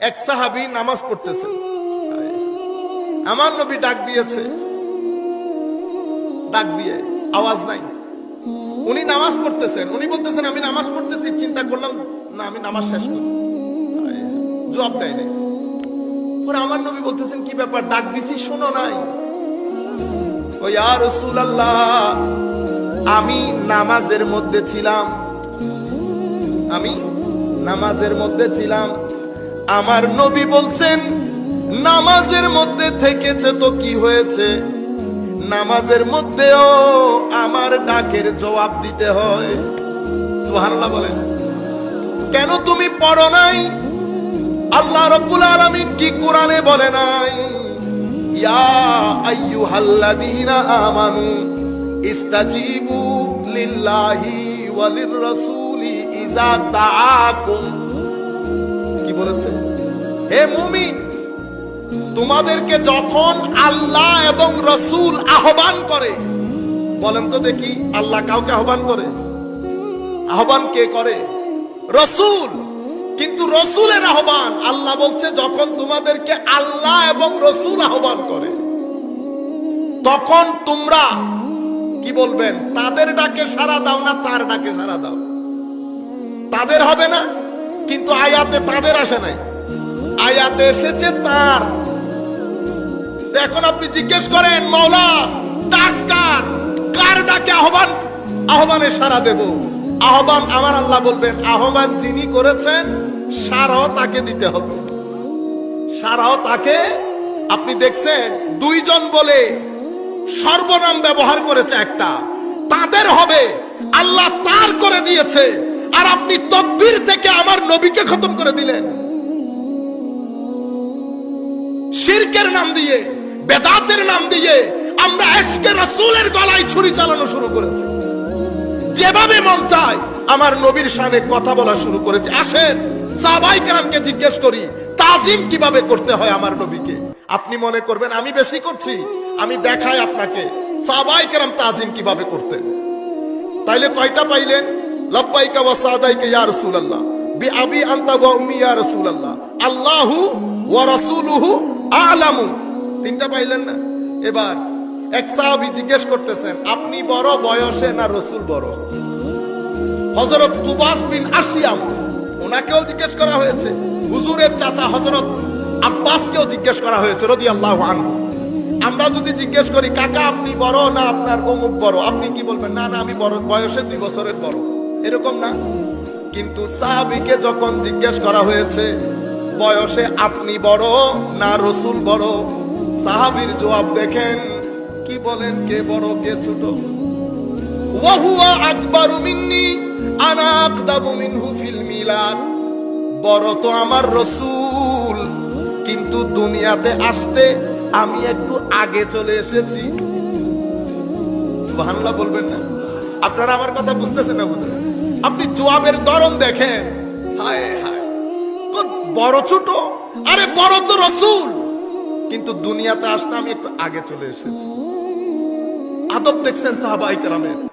এক সাহাবি নামাজ পড়তেছে। আমার নবী ডাক দিয়েছে। ডাক দিয়ে আওয়াজ নাই। উনি নামাজ পড়তেছেন। উনি বলতেছেন, আমি নামাজ পড়তেছি, চিন্তা করলাম, না, আমি নামাজ শেষ করি। জবাব দেয় নাই। পরে আমার নবী বলতেছেন, কি ব্যাপার, ডাক দিছি, শোনো নাই? ও, ইয়া রাসূলুল্লাহ, আমি নামাজের মধ্যে ছিলাম। আমি নামাজের মধ্যে ছিলাম। আমার নবী বলছেন, নামাজের মধ্যে থেকেছে তো কি হয়েছে? নামাজের মধ্যেও আমার ডাকের জবাব দিতে হয়। সুবহানাল্লাহ বলেন। কেন তুমি পড়ো নাই? আল্লাহ রব্বুল আলামিন কি কোরআনে বলে নাই? ইয়া আইয়ুহাল্লাযীনা আমানু ইস্তাজিবু লিল্লাহি ওয়ালির রাসূলি ইযা বলেছে হে মুমিন, তোমাদেরকে যখন আল্লাহ এবং রসুল আহ্বান করে, বলেন তো দেখি আল্লাহ কাউকে আহ্বান করে? আহ্বান কে করে? রসুল। কিন্তু রসুলের আহ্বান, আল্লাহ বলছে যখন তোমাদেরকে আল্লাহ এবং রসুল আহ্বান করে, তখন তোমরা কি বলবেন? তাদের ডাকে সারা দাও না তার ডাকে সারা দাও? তাদের হবে না, কিন্তু আয়াতে তাদের আসে নাই। আয়াতে এসেছে তার। এখন আপনি জিজ্ঞেস করেন, মাওলা, ডাক কার? কার ডাকে আহ্বান? আহ্বানে সারা দেব। আহ্বান আমার আল্লাহ বলবেন, আহ্বান যিনি করেছেন সারাও তাকে দিতে হবে। সারাও তাকে, আপনি দেখছেন, দুইজন বলে সর্বনাম ব্যবহার করেছে একটা। তাদের হবে, আল্লাহ তার করে দিয়েছে। আর আপনি তকবীর থেকে আমার নবীকে খতম করে দিলেন। শিরকের নাম দিয়ে, বেদাতের নাম দিয়ে আমরা এসকে রসুলের গলায় ছুরি চালানো শুরু করেছি। যেভাবে মন চায়, আমার নবীর সামনে কথা বলা শুরু করেছে। আসেন, সাহাবাই কেরামকে জিজ্ঞেস করি, তাজিম কীভাবে করতে হয় আমার নবীকে? আপনি মনে করবেন, আমি বেশি করছি, আমি দেখাই আপনাকে, সাহাবাই কেরাম তাজিম কীভাবে করতেন। তাইলে কয়টা পাইলেন? লব্বাইকা ওয়া সাদাইকা ইয়া রাসূলুল্লাহ। বিআবি আনতা ওয়া উম্মি ইয়া রাসূলুল্লাহ। আল্লাহু ওয়া রাসূলুহু আ'লামু। তিনটা পাইলেন না? এবার এক সাহাবী জিজ্ঞেস করতেছেন, আপনি বড় বয়সে না রসুল বড়? হযরত কুবাস বিন আসিয়াম ওনাকেও জিজ্ঞেস করা হয়েছে। হুজুরের চাচা হযরত আব্বাসকেও জিজ্ঞেস করা হয়েছে, রাদিয়াল্লাহু আনহু। আমরা যদি জিজ্ঞেস করি, কাকা, আপনি বড় না আপনার অমুক বড়? আপনি কি বলবেন, না না, আমি বড়, বয়সে দুই বছরের বড়। এরকম না? কিন্তু সাহাবিকে যখন জিজ্ঞেস করা হয়েছে বয়সে আপনি বড় না রসুল বড়? সাহাবির জবাব দেখেন, কি বলেন, কে বড়, কে ছোট? ওয়াহুয়া আকবারু মিন্নি, আনা আকদাবু মিনহু ফিল মিলাদ। বড় তো আমার রসুল, কিন্তু দুনিয়াতে আসতে আমি একটু আগে চলে এসেছি। সুবহানাল্লাহ বলবেন না? আপনারা আমার কথা বুঝতেছেন না আপনি জবাবের ধরন দেখেন। হায় হায়। বড় ছোট, আরে বড় তো রসুল। কিন্তু দুনিয়াতে আসতে আমি একটু আগে চলে এসেছি। আদব দেখছেন সাহাবাই কেরামের।